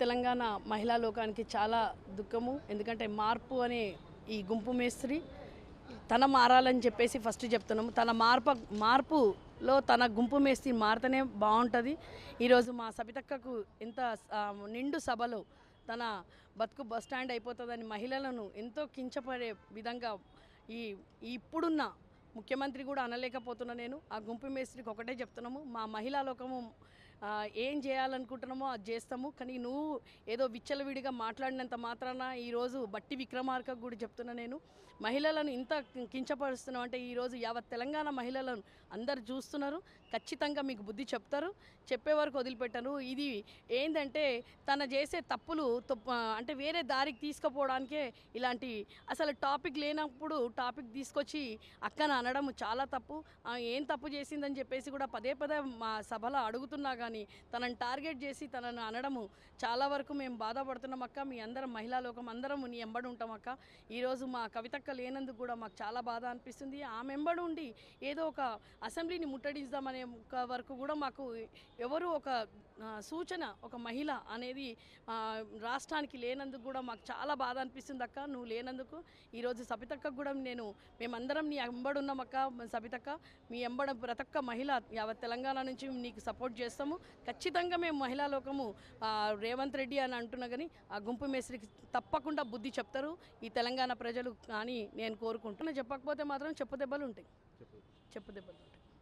తెలంగాణ మహిళా లోకానికి చాలా దుఃఖము. ఎందుకంటే మార్పు అనే ఈ గుంపు మేస్త్రి తన మారాలని చెప్పేసి ఫస్ట్ చెప్తున్నాము. తన మార్ప మార్పులో తన గుంపు మేస్త్రి మారితేనే బాగుంటుంది. ఈరోజు మా సబితక్కకు ఎంత నిండు సభలో తన బతుకు బస్ స్టాండ్ అయిపోతుందని మహిళలను ఎంతో కించపడే విధంగా ఈ ఇప్పుడున్న ముఖ్యమంత్రి కూడా అనలేకపోతున్నా నేను. ఆ గుంపు మేస్త్రికి ఒకటే చెప్తున్నాము. మా మహిళా లోకము ఏం చేయాలనుకుంటున్నామో అది చేస్తాము. కానీ నువ్వు ఏదో విచ్చలవిడిగా మాట్లాడినంత మాత్రాన ఈరోజు బట్టి విక్రమార్క కూడా చెప్తున్నా నేను. మహిళలను ఇంత కించపరుస్తున్నావు అంటే ఈరోజు యావత్ తెలంగాణ మహిళలను అందరు చూస్తున్నారు. ఖచ్చితంగా మీకు బుద్ధి చెప్తారు. చెప్పే వరకు వదిలిపెట్టరు. ఇది ఏంటంటే తన చేసే తప్పులు అంటే వేరే దారికి తీసుకుపోవడానికే ఇలాంటి అసలు టాపిక్ లేనప్పుడు టాపిక్ తీసుకొచ్చి అక్కన అనడం చాలా తప్పు. ఏం తప్పు చేసిందని చెప్పేసి కూడా పదే పదే మా సభలో అడుగుతున్నా కానీ తనని టార్గెట్ చేసి తనను అనడము చాలా వరకు మేము బాధపడుతున్నాం అక్క. మీ అందరం మహిళా లోకం అందరం నీ ఎంబడి ఉంటాం అక్క. ఈరోజు మా కవితక్క లేనందుకు కూడా మాకు చాలా బాధ అనిపిస్తుంది. ఆమె ఎంబడి ఉండి ఏదో ఒక అసెంబ్లీని ముట్టడిద్దామనే వరకు కూడా మాకు ఎవరు ఒక సూచన ఒక మహిళ అనేది రాష్ట్రానికి లేనందుకు కూడా మాకు చాలా బాధ అనిపిస్తుంది అక్క. నువ్వు లేనందుకు ఈరోజు సబితక్కకు కూడా నేను మేమందరం నీ ఎంబడి ఉన్నాం అక్క. సబితక్క మీ ఎంబడ ప్రతక్క మహిళ యావత్ తెలంగాణ నుంచి నీకు సపోర్ట్ చేస్తాము. ఖచ్చితంగా మేము మహిళా లోకము రేవంత్ రెడ్డి అని అంటున్నా కానీ ఆ గుంపు మేస్త్రికి తప్పకుండా బుద్ధి చెప్తారు. ఈ తెలంగాణ ప్రజలు అని నేను కోరుకుంటున్నా చెప్పకపోతే మాత్రం చెప్పు దెబ్బలు ఉంటాయి. చెప్పు దెబ్బలు. ఉంటాయి